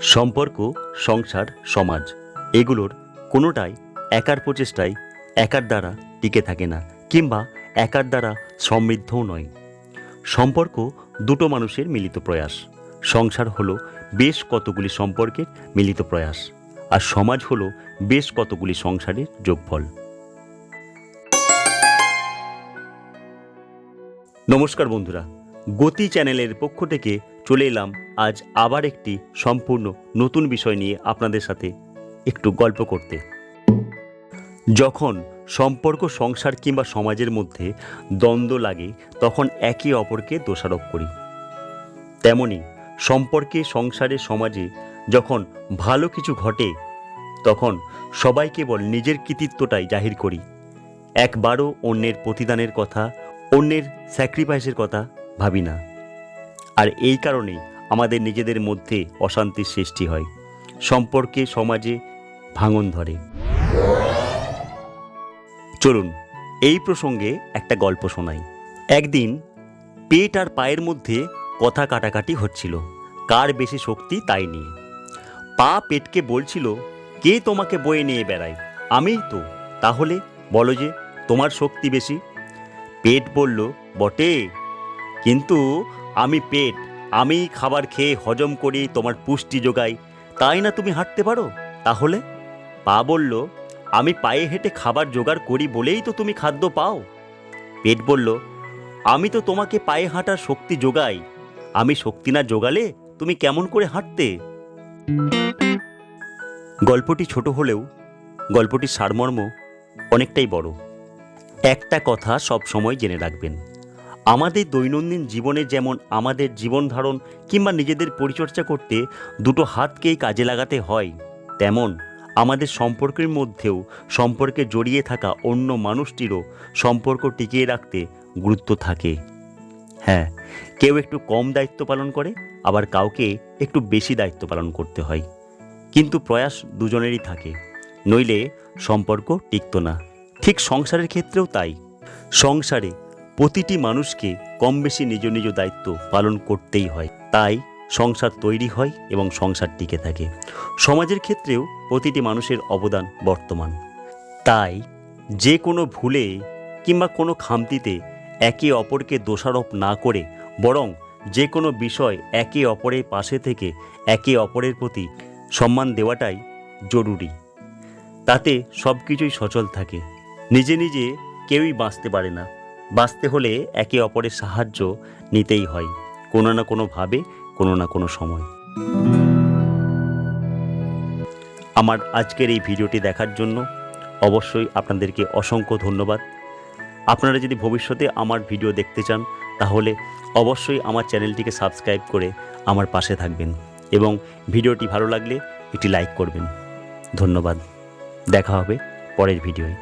সম্পর্ক, সংসার, সমাজ, এগুলোর কোনোটাই একার প্রচেষ্টায় একার দ্বারা টিকে থাকে না, কিংবা একার দ্বারা সমৃদ্ধও নয়। সম্পর্ক দুটো মানুষের মিলিত প্রয়াস। সংসার হলো বেশ কতগুলি সম্পর্কের মিলিত প্রয়াস, আর সমাজ হলো বেশ কতগুলি সংসারের যোগফল। নমস্কার বন্ধুরা, গতি চ্যানেলের পক্ষ থেকে চলে এলাম। আজ আবার একটি সম্পূর্ণ নতুন বিষয় নিয়ে আপনাদের সাথে একটু গল্প করতে। যখন সম্পর্ক, সংসার কিংবা সমাজের মধ্যে দ্বন্দ্ব লাগে, তখন একে অপরকে দোষারোপ করি। তেমনি সম্পর্কে, সংসারে, সমাজে যখন ভালো কিছু ঘটে, তখন সবাই কেবল নিজের কৃতিত্বটাই জাহির করি। একবারও অন্যের প্রতিদানের কথা, অন্যের স্যাক্রিফাইসের কথা ভাবি না। আর এই কারণেই আমাদের নিজেদের মধ্যে অশান্তির সৃষ্টি হয়। সম্পর্কে সমাজে ভাঙন ধরে। চলুন, এই প্রসঙ্গে একটা গল্প শোনাই। একদিন পেট আর পায়ের মধ্যে কথা কাটাকাটি হচ্ছিল। কার বেশি শক্তি তাই নিয়ে। পা পেটকে বলছিল, কে তোমাকে বয়ে নিয়ে বেড়ায়? আমিই তো। তাহলে বলো যে, তোমার শক্তি বেশি? পেট বলল, বটে। কিন্তু আমি পেট আমি খাবার খেয়ে হজম করি, তোমার পুষ্টি যোগাই। তাই না তুমি হাঁটতে পারো? তাহলে? পা বলল, আমি পায়ে হেঁটে খাবার জোগাড় করি বলেই তো তুমি খাদ্য পাও। পেট বলল, আমি তো তোমাকে পায়ে হাঁটার শক্তি যোগাই। আমি শক্তি না জোগালে তুমি কেমন করে হাঁটতে? গল্পটি ছোট হলেও, গল্পটির সারমর্ম অনেকটাই বড়। একটা কথা সব সময় জেনে রাখবেন। আমাদের দৈনন্দিন জীবনে যেমন আমাদের জীবন ধারণ কিংবা নিজেদের পরিচর্যা করতে দুটো হাতকেই কাজে লাগাতে হয়, তেমন আমাদের সম্পর্কের মধ্যেও সম্পর্কে জড়িয়ে থাকা অন্য মানুষটিরও সম্পর্ক টিকিয়ে রাখতে গুরুত্ব থাকে। হ্যাঁ কেউ একটু কম দায়িত্ব পালন করে, আবার কাউকে একটু বেশি দায়িত্ব পালন করতে হয়। কিন্তু প্রয়াস দুজনেরই থাকে, নইলে সম্পর্ক টিকত না। ঠিক সংসারের ক্ষেত্রেও তাই। সংসারে প্রতিটি মানুষকে কম বেশি নিজ নিজ দায়িত্ব পালন করতেই হয়। তাই সংসার তৈরি হয় এবং সংসার টিকে থাকে। সমাজের ক্ষেত্রেও প্রতিটি মানুষের অবদান বর্তমান। তাই যে কোনো ভুলে কিংবা কোনো খামতিতে একে অপরকে দোষারোপ না করে বরং যে কোনো বিষয় একে অপরের পাশে থেকে একে অপরের প্রতি সম্মান দেওয়াটাই জরুরি। তাতে সব কিছুই সচল থাকে। নিজে নিজে কেউই বাঁচতে পারে না। বাঁচতে হলে একে অপরের সাহায্য নিতেই হয়, কোনো না কোনোভাবে, কোনো না কোনো সময়। আমার আজকের এই ভিডিওটি দেখার জন্য অবশ্যই আপনাদেরকে অসংখ্য ধন্যবাদ। আপনারা যদি ভবিষ্যতে আমার ভিডিও দেখতে চান, তাহলে অবশ্যই আমার চ্যানেলটিকে সাবস্ক্রাইব করে আমার পাশে থাকবেন এবং ভিডিওটি ভালো লাগলে একটি লাইক করবেন। ধন্যবাদ। দেখা হবে পরের ভিডিওয়।